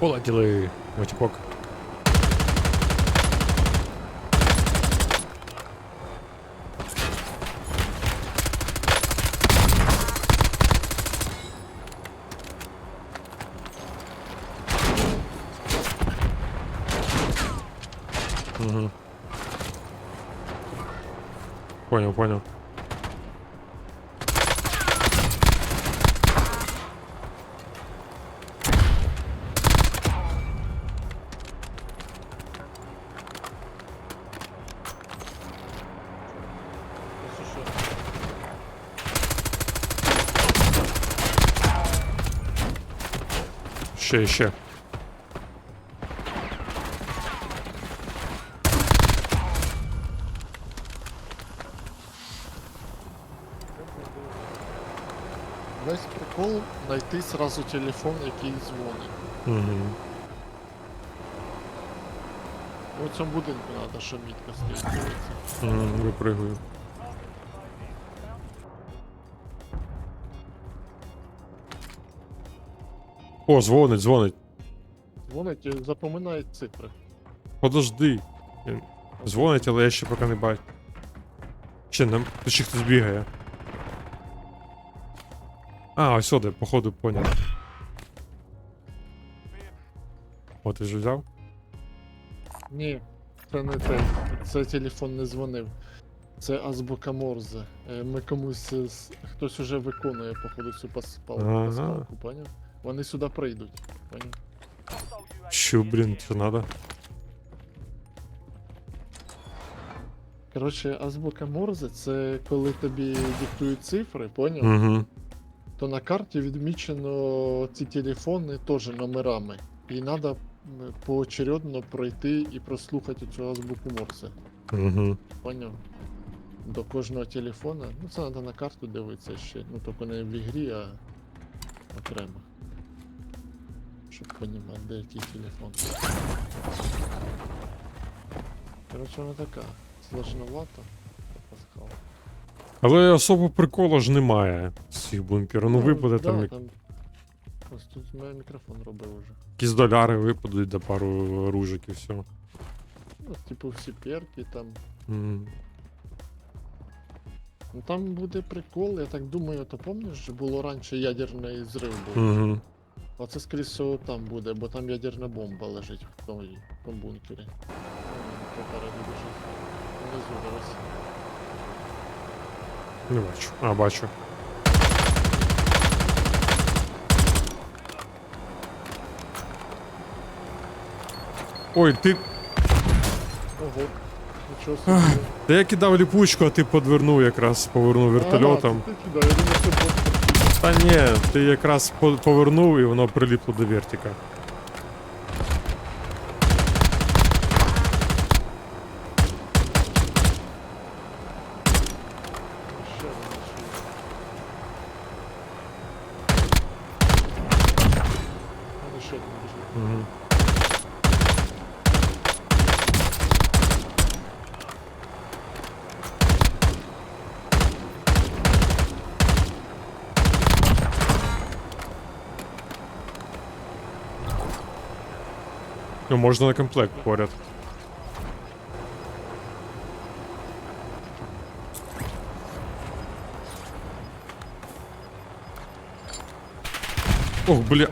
Полетіли. Матюкок. Угу. Понял, понял. Ще, ще. Весь прикол знайти сразу телефон, який дзвонить. Угу. У цьому будинку треба, що мітка стоїть. випригую. О, дзвонить, дзвонить. Дзвонить і запоминає цифри. Подожди. Він Дзвонить, але я ще поки не бачу. Ще нам. Тут ще хтось бігає. А, ось сюди, походу, поняв. О, ти ж взяв? Ні, це не те. Це телефон не дзвонив. Це азбука Морзе. Е, Ми комусь е, хтось уже виконує, походу, цю пас- пал- Ага. пасхалку, поняв? Вони сюди прийдуть, поняв? Що, блін, що надо? Коротше, азбука Морзе це коли тобі диктують цифри, поняв? Угу. То на карті відмічено ці телефони теж номерами. І треба поочередно пройти і прослухати цю азбуку Морзе. Угу. Поняв? До кожного телефона. Ну це треба на карту дивитися ще. Ну тільки не в ігрі, а окремо. Щоб понімати, де який телефон. Коротше, вона така. Сложновато. Пасхал. Але особо приколу ж немає з цих бункерів. Ну випаде да, там як- там. Ось тут мене мікрофон робив уже. якісь доляри випадуть до пару ружик і все. Ну, типу всі перки там. М. Ну там буде прикол, я так думаю, то пам'ятаєш, що було раніше ядерний зрив був. Угу. Оце скоріше всього там буде, бо там ядерна бомба лежить в тому, в тому бункері. Попереду біжить. Внизу зараз. Не бачу. А, бачу. Ой, ти. Ого. Нічого собі. Та я кидав ліпучку, а ти подвернув якраз, повернув вертольотом. А, ти кидай, я думаю, що Та ні, ти якраз по- повернув і воно приліпло до вертика. Ну, можна на комплект поряд. Ох, бля.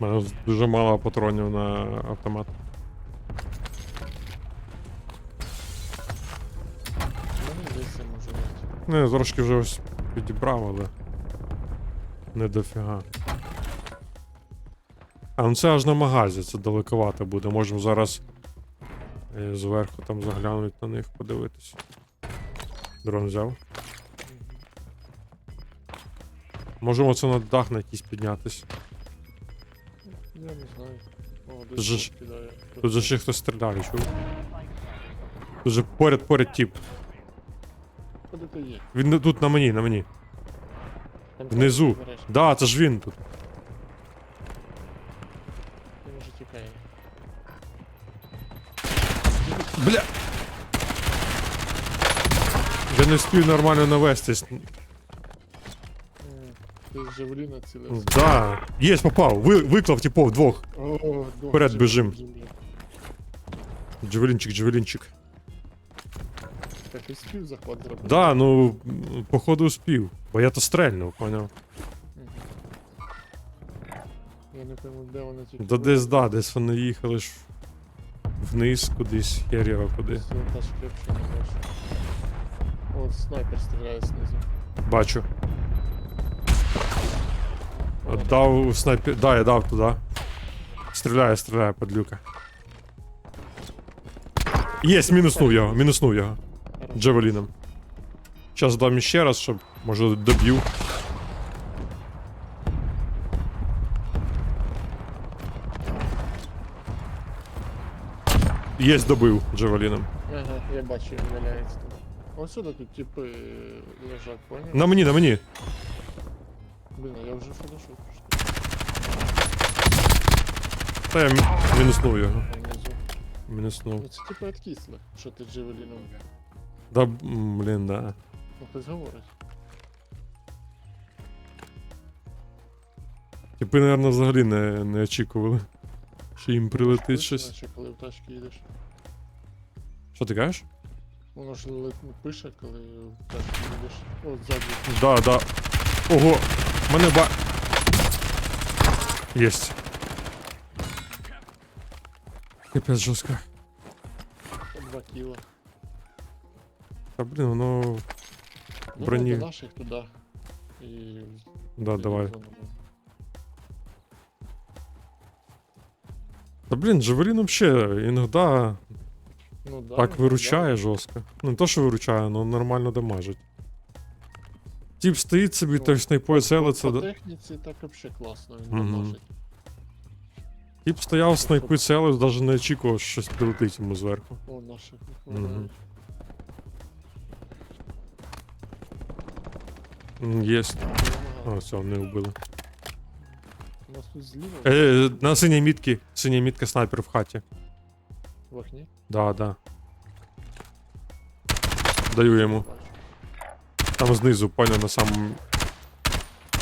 У мене дуже мало патронів на автомат. Можу дати. Ну, я трошки вже ось підібрав, але. Не дофіга. А, ну це аж на магазі, це далековато буде. Можемо зараз е, зверху там заглянути на них, подивитися. Дрон взяв. Можемо це на дах на якийсь піднятись. Я не знаю. О, Тут же ж- тут. Тут же ще хтось стріляє, чув? Тут же поряд, поряд тіп. Куди ти є? Він не- тут на мені, на мені. Там Внизу. карту береш. Да, це ж він тут. Він уже тікає. Бля. Я не встиг нормально навестись. М, Ти з Джавеліна цілився. Да. Єсть, попав. Ви, виклав, типов, двох. О, добре, Вперед біжим. біжим. Джевелінчик, джевелінчик. Так і спів захват зробив. Да, ну, походу успів. Бо я то стрельнув, поняв. Я не пойму, де вони тільки. Да десь, да, десь вони їхали ж вниз кудись, херєва куди. Все, та шкрепша не бачу. От снайпер стріляє знизу. Бачу. Дав снайпер. Да, я дав туди. Стріляє, стріляє, подлюка. Єсть, мінуснув його, мінуснув його. Джавеліном. Зараз дам іще раз, щоб може доб'ю. Єсть добив Джавеліном. Ага, я бачу, він валяється. Ось сюди тут типи лежать, поняв? На мені, на мені. Блін, а я вже фотошоп. Та я мі- мінуснув його. Мінуснув. Ну це типу відкисле, що ти джевеліном. Да, блін, да. Ну хтось говорить. Типи, наверное, взагалі не, не очікували. Що їм прилетить щось. Наче коли в тачці їдеш. Що ти кажеш? Воно ж лит- ну, пише, коли в тачці їдеш. О, ззаді. Да, да. Ого, мене ба. Єсть. Капець жорстко. Два кіла. Та блін, воно. Ну, Броні. до наших туди. І... Да, давай. Та блін, Джавелін ще іноді Ну, да, так ну, виручає жорстко. Ну не то, що виручає, але нормально дамажить. Тіп стоїть собі, Ну, той снайпою да. целиться. По да- техніці так взагалі класно, він Мгм. дамажить. Тіп стояв, снайпи целив, навіть не очікував, що щось прилетить йому зверху. О, наших. Мгм. М, Єсть. А, все, не вбили. У нас тут зліва Е, на синій мітці. Синя мітка снайпер в хаті. в окні. Да, да. Даю йому. Бачу. Там знизу, поняв, на самому.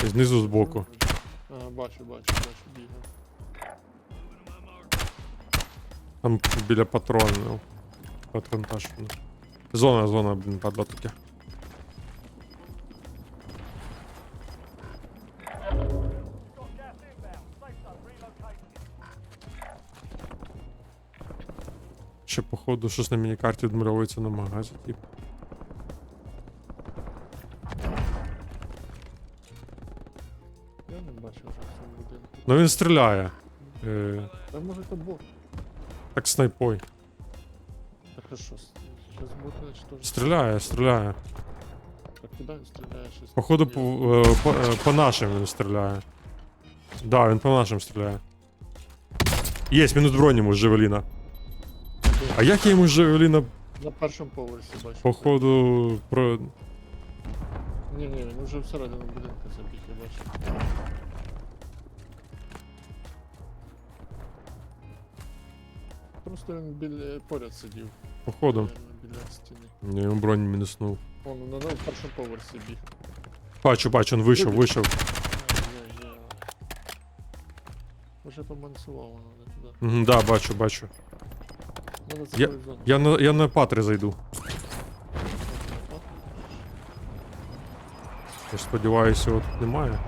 Знизу збоку. Ага, бачу, бачу, бачу, бігав. Там біля патронів. Патронтаж. ну. Зона, зона, блін, падла таке. Ще походу щось на міні-карті відмальовується на магазі, тип. Я не бачу вже в цьому будинку. Ну він стріляє. Е, Та може то бот. так снайпой. Так а що, с- щас бот наче теж. Стріляє, стріляє. Так куди він стріляє? Щось Походу не по, знаю. е, по, е, по нашим він стріляє. Да, він по нашим стріляє. Єсть, мінус бронь йому з Жевеліна. А як я йому з Жевеліна, На першому поверсі бачу. походу, про. Ні, ні, він вже всередину будинку забіг, я бачу. Просто він біля поряд сидів. Походу. Біля, біля стіни. Ні, йому бронь мінуснув. Он на, на першому поверсі біг. Бачу, бачу, він вийшов, Вибіг. вийшов. Ай-яй-яй. Уже помансував воно не туди. Угу, да, бачу, бачу. Надо Я- в зону. Я на, я на патри зайду. Я сподіваюся, його тут немає.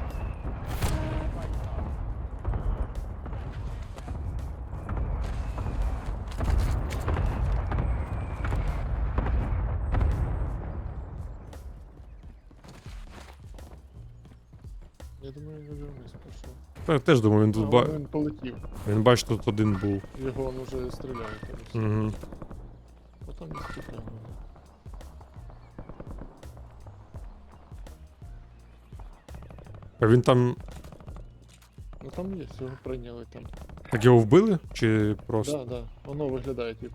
Я думаю, він вже вниз пішов. Та я теж думаю, він тут ба... Він полетів. Він бачить, тут один був. Його он уже стріляє. Угу. Потім не стріляє. А він там. Ну там є, його прийняли там. Так його вбили? Чи просто? Да, да. Воно виглядає, тип.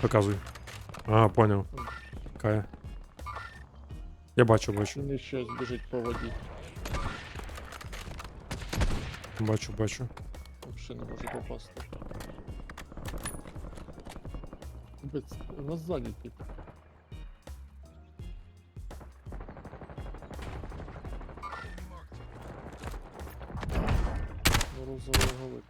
Показуй. Ага, поняв. Кая. Я бачу, бачу. Він щось біжить по воді. Бачу, бачу. Взагалі не може попасти. Без, у нас ззаді тип. Ну, розовий.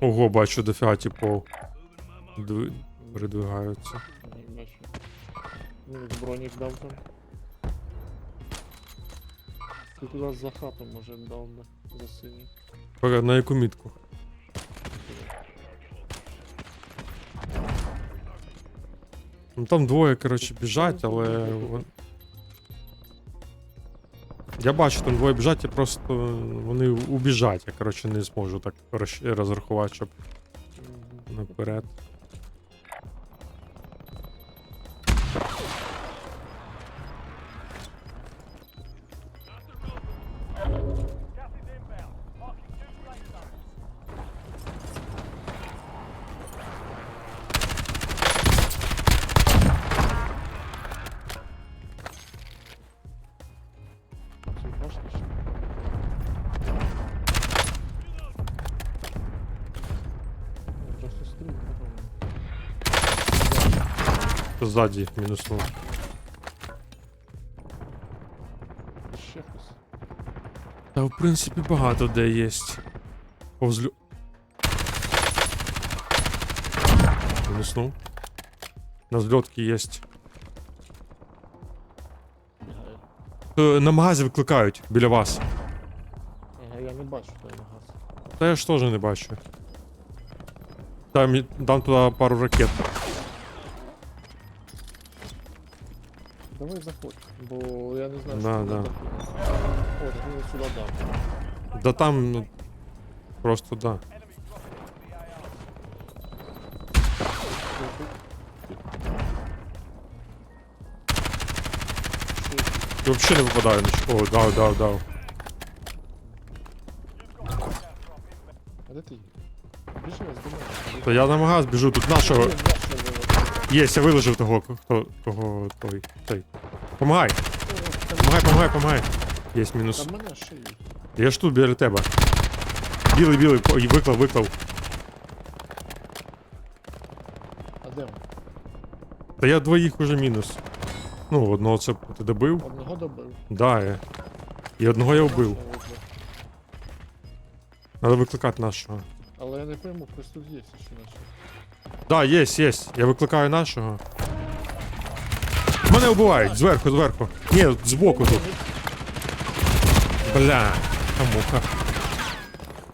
Ого, бачу, дофіга типов. Дви- Передвигаються. Ну, бронік дав там. Ти туди за хату, може, дав би, за синій. Пора, На яку мітку? Ну там двоє, коротше, біжать, але. вон- Я бачу, там двоє біжать, я просто вони убіжать. Я, коротше, не зможу так розч- розрахувати, щоб Мгм. наперед. Ззаді їх мінуснув. Ще хтось. Та в принципі багато де є. Повзлю. Мінуснув. На взльотки є. Е, На магазі викликають біля вас. Я не бачу той магаз. Та я ж теж не бачу. Там, дам туди пару ракет. Давай заходь, бо я не знаю, Да, що да. да. О, так він сюди дав. Да там, ну. Просто да. Я взагалі не випадаю нічого. О, дав, дав, дав. А де ти? Біжи, я здумаю. То я на магаз біжу, тут нашого. Є, я виложив того, хто, того, той, той. Помагай, помагай, помагай, помагай. Є мінус. Там мене є. Я ж тут біля тебе. Білий, білий, по- і виклав, виклав. А де він? Та я двоїх уже мінус. Ну, одного це ти добив. Одного добив. Да, я. І одного я вбив. Ще вибив. Надо викликати нашого. Але я не пойму, хтось тут є ще наші. Да, є, є. Я викликаю нашого. Мене вбивають, зверху, зверху. Ні, збоку тут. Бля, муха.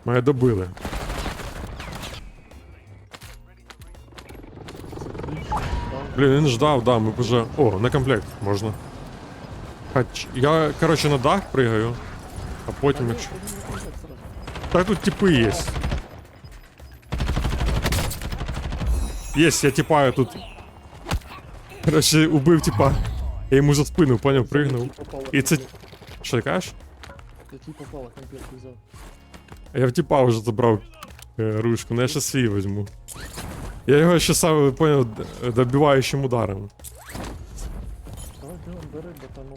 Мене добили. Блін, він ждав, да, ми вже. О, на комплект можна. Хоч я, коротше, на дах пригаю, а потім якщо. Так тут типи є. Єсть, я типаю тут. Коротше, убив типа. Я йому за спину, поняв, пригнув. І це- Що ти кажеш? Попало, комплект взяв. Я в типа вже забрав е, ручку, ну я ще свій візьму. Я його ще сам поняв д- добиваючим ударом.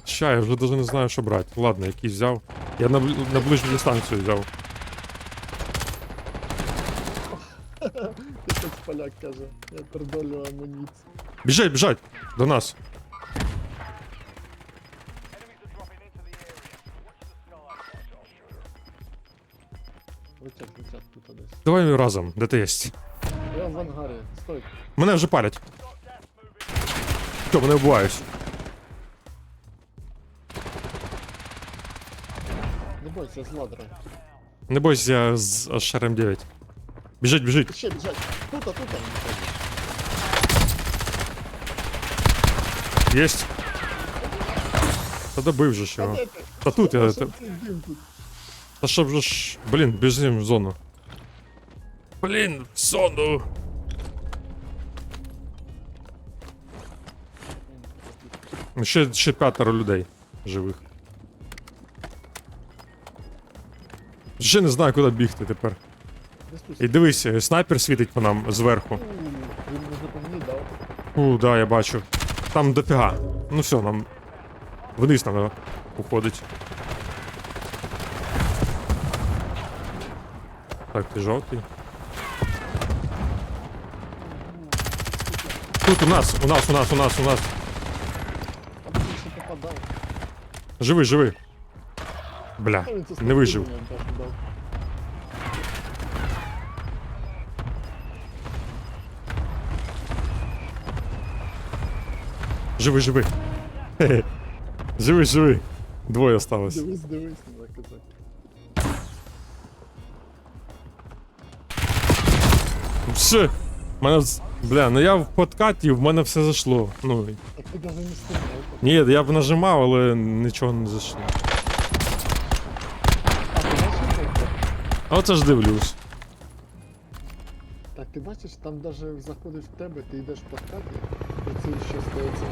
Ща, я вже даже не знаю, що брати. Ладно, якийсь взяв. Я на, на ближню дистанцію взяв. Якийсь поляк каже. Я передолю амуніцію. Біжать, біжать! До нас. Летять, летять тут десь. Давай разом, де ти єсть. Я в ангарі. Стой. Мене вже палять. Що, мене вбивають. Не бойся, з ладрою. Не бойся, я з HRM 9. Біжить, біжить. Ще біжать. Тут, а тут. а, Єсть. Та добив же ж не його. знаю. Де ти? Та тут я. Що Та, це дим тут? та щоб же ж. Блін, біжим в зону. Блін, в зону. Ще, ще п'ятеро людей живих. Ще не знаю, куди бігти тепер. І дивись, е, снайпер світить по нам зверху. У, да, я бачу. Там дофіга. Ну все, нам. Вниз треба уходить. Так, ти жовтий. Тут у нас, у нас, у нас, у нас, у нас. Живий, живий. Бля, не вижив. Живий, живий. Хе-хе. Живий, живий. Двоє осталось. Дивись, дивись, не заказати. Все. Мене. з- Бля, ну я в подкаті, в мене все зайшло. Ну, А ти навіть не стріляв. ні, я б нажимав, але нічого не зайшло. А ти бачиш, як це? А оце ж дивлюсь. Так ти бачиш, там навіть заходить в тебе, ти йдеш по хаті, і це ще стається